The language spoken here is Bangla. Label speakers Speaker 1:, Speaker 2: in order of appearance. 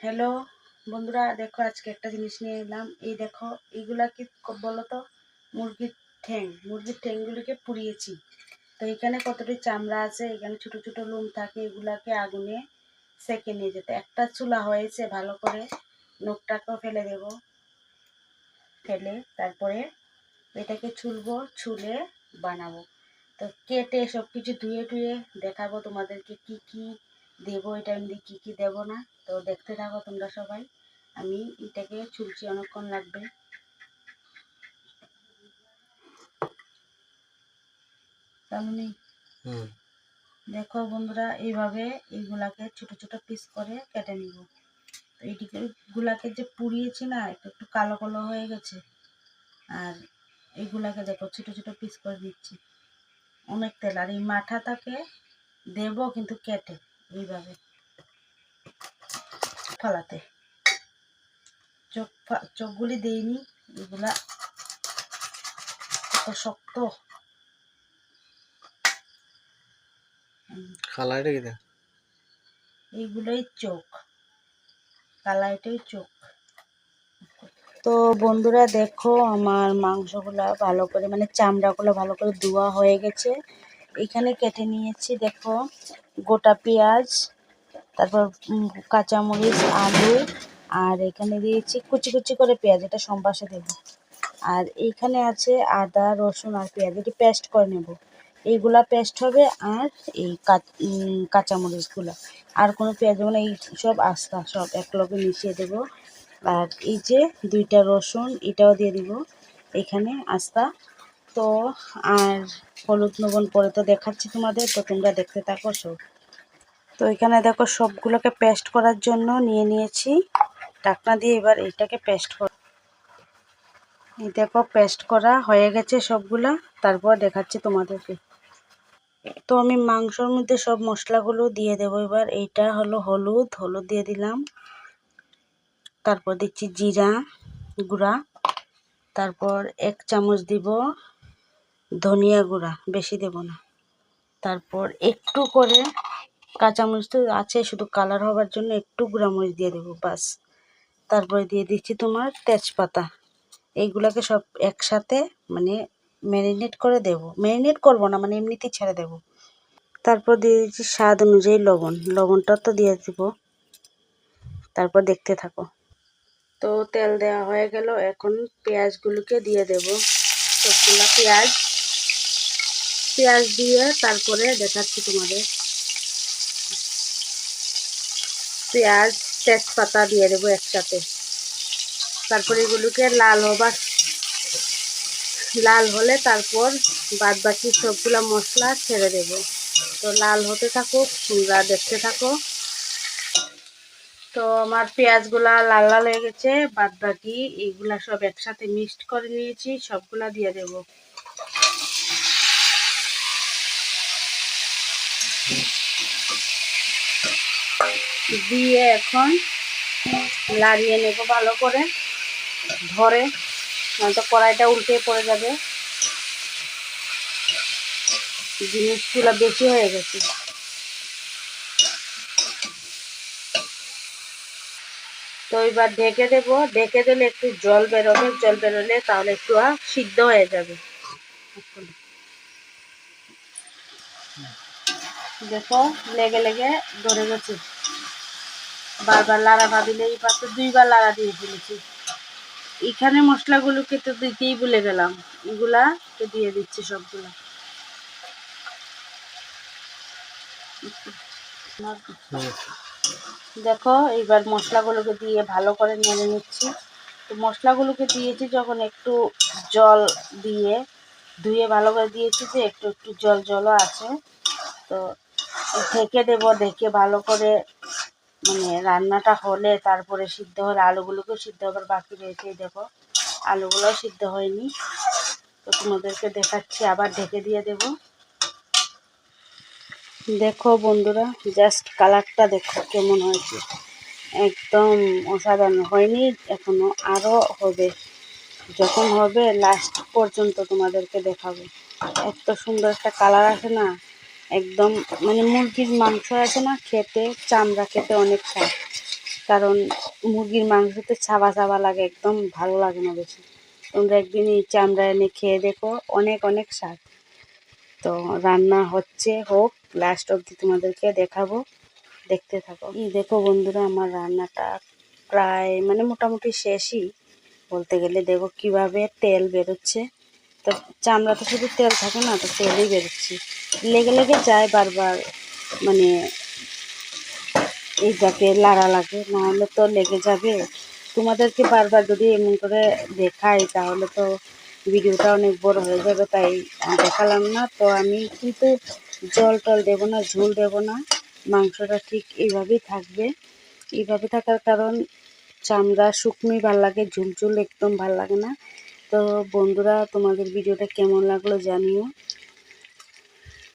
Speaker 1: হ্যালো বন্ধুরা, দেখো আজকে একটা জিনিস নিয়ে এলাম। এই দেখো, এইগুলা কি ক- বলো তো মুরগির ঠ্যাং, মুরগির ঠ্যাংগুলিকে পুড়িয়েছি। তো এখানে কতটি চামড়া আছে? এখানে ছোট ছোট লুম থাকে, এগুলাকে আগুনে সেকে নিয়ে যেতে। একটা চুলা হয়েছে, ভালো করে নোকটাকেও ফেলে দেব। ফেলে তারপরে এটাকে ছুলবো, ছুলে বানাবো। তো কেটে সব কিছু ধুয়ে টুয়ে দেখাবো তোমাদেরকে কি কি দেবো, এটা এমনি কি কি দেবো না। তো দেখতে থাকো তোমরা সবাই। আমি এটাকে ছুলছি অনেকক্ষণ লাগবে। তেমনি দেখো বন্ধুরা এইভাবে এইগুলাকে ছোট ছোট পিস করে কেটে নিব। তো এইটিকে গুলাকে যে পুড়িয়েছি না একটু একটু কালো কালো হয়ে গেছে আর এইগুলাকে দেখো ছোট ছোট পিস করে দিচ্ছি। অনেক তেল আর এই মাথাটাকে দেবো কিন্তু কেটে এইভাবে। ফালাতে। চোখ ফা- চোখগুলি দেইনি এগুলা কত শক্ত।
Speaker 2: কি
Speaker 1: এইগুলোই চোখ। কালাইটাই চোখ। তো বন্ধুরা দেখো আমার মাংসগুলা ভালো করে মানে চামড়াগুলো ভালো করে ধোয়া হয়ে গেছে। এখানে কেটে নিয়েছি দেখো গোটা পেঁয়াজ তারপর কাঁচামরিচ, আলু, আর এখানে দিয়েছি কুচি কুচি করে পেঁয়াজ, এটা সম্বাসে দেবো। আর এইখানে আছে আদা, রসুন আর পেঁয়াজ, এটি পেস্ট করে নেব। এইগুলা পেস্ট হবে আর এই কাঁচ- কাঁচামরিচগুলো। আর কোনো পেঁয়াজ মানে এই সব আস্তা, সব একলগে মিশিয়ে দেব। আর এই যে দুইটা রসুন, এটাও দিয়ে দিব এখানে আস্তা। তো, আর হলুদ লবণ পরে তো দেখাচ্ছি তোমাদের, তো তোমরা দেখতে থাকো সব। তো এখানে দেখো সবগুলোকে পেস্ট করার জন্য নিয়ে নিয়েছি। ঢাকনা দিয়ে এবার এইটাকে পেস্ট কর এই দেখো পেস্ট করা হয়ে গেছে সবগুলা। তারপর দেখাচ্ছি তোমাদেরকে। তো আমি মাংসর মধ্যে সব মশলাগুলো দিয়ে দেবো এবার। এইটা হলো হলুদ হলুদ দিয়ে দিলাম। তারপর দিচ্ছি জিরা গুঁড়া। তারপর এক চামচ দিব ধনিয়া গুঁড়া, বেশি দেব না। তারপর একটু করে কাঁচামরিচ তো আছে, শুধু কালার হবার জন্য একটু গুঁড়ামরিচ দিয়ে দেবো বাস তারপরে দিয়ে দিচ্ছি তোমার তেজপাতা। এইগুলাকে সব একসাথে মানে ম্যারিনেট করে দেব। ম্যারিনেট করব না মানে এমনিতেই ছেড়ে দেব। তারপর দিয়ে দিচ্ছি স্বাদ অনুযায়ী লবণ। লবণটা তো দিয়ে দিব। তারপর দেখতে থাকো। তো তেল দেওয়া হয়ে গেল। এখন পেঁয়াজগুলোকে দিয়ে দেব। সবগুলা পেঁয়াজ। পেঁয়াজ দিয়ে তারপরে দেখাচ্ছি তোমাদের। পেঁয়াজ, তেজপাতা দিয়ে দেবো একসাথে। তারপর এগুলোকে লাল হবার লাল হলে তারপর বাদ বাকি সবগুলা মশলা ছেড়ে দেব। তো লাল হতে থাকুক, তোমরা দেখতে থাকো। তো আমার পেঁয়াজগুলা লাল লাল হয়ে গেছে বাদ বাকি এইগুলা সব একসাথে মিক্সড করে নিয়েছি, সবগুলা দিয়ে দেব। দিয়ে এখন লাড়িয়ে নেব ভালো করে, ধরে, নয়তো কড়াইটা উল্টে পড়ে যাবে। জিনিসগুলো বেশি হয়ে গেছে। তো এবার ঢেকে দেব। ঢেকে দিলে একটু জল বেরোবে, জল বেরোলে তাহলে একটু সিদ্ধ হয়ে যাবে। দেখো, লেগে লেগে ধরে গেছে। বারবার লাড়া দিলে এই পাত্র দুইবার লাড়া দিয়ে ফেলেছি। এখানে মশলাগুলোকে তো দিতেই ভুলে গেলাম। এগুলা তো দিয়ে দিচ্ছি সবগুলা। দেখো, এইবার মশলাগুলোকে দিয়ে ভালো করে নেড়ে নিচ্ছি। তো মশলাগুলোকে দিয়েছি যখন একটু জল দিয়ে ধুয়ে ভালো করে দিয়েছি যে একটু একটু জল জলও আছে। তো ঢেকে দেব, ঢেকে ভালো করে মানে রান্নাটা হলে তারপরে সিদ্ধ হলে আলুগুলোকেও সিদ্ধ হবার বাকি রয়েছে দেখো। আলুগুলোও সিদ্ধ হয়নি। তো তোমাদেরকে দেখাচ্ছি, আবার ঢেকে দিয়ে দেব। দেখো বন্ধুরা, জাস্ট কালারটা দেখো কেমন হয়েছে। একদম অসাধারণ। হয়নি, এখনও আরও হবে। যখন হবে লাস্ট পর্যন্ত তোমাদেরকে দেখাবো। এত সুন্দর একটা কালার আসে না? একদম মানে মুরগির মাংস আছে না, খেতে, চামড়া খেতে অনেক স্বাদ কারণ মুরগির মাংসতে ছাবা ছাবা লাগে, একদম ভালো লাগে না বেশি। তোমরা একদিন এই চামড়া এনে খেয়ে দেখো, অনেক অনেক স্বাদ। তো রান্না হচ্ছে, হোক লাস্ট অবধি তোমাদেরকে দেখাবো। দেখতে থাকো। দেখো বন্ধুরা, আমার রান্নাটা প্রায় মানে মোটামুটি শেষই। বলতে গেলে দেখো কীভাবে তেল বেরোচ্ছে। তো চামড়া তো শুধু তেল থাকে না, তো তেলই বেরোচ্ছে। লেগে লেগে যায় বারবার মানে এইটাকে লাড়া লাগে, নাহলে তো লেগে যাবে। তোমাদেরকে বারবার যদি এমন করে দেখাই, তাহলে তো ভিডিওটা অনেক বড় হয়ে যাবে, তাই দেখালাম না। তো আমি কিন্তু জল টল দেবো না, ঝোল দেবো না, মাংসটা ঠিক এইভাবেই থাকবে। এইভাবে থাকার কারণ চামড়া শুকনোই ভালো লাগে, ঝুলঝুল একদম ভালো লাগে না। তো বন্ধুরা, তোমাদের ভিডিওটা কেমন লাগল জানিও।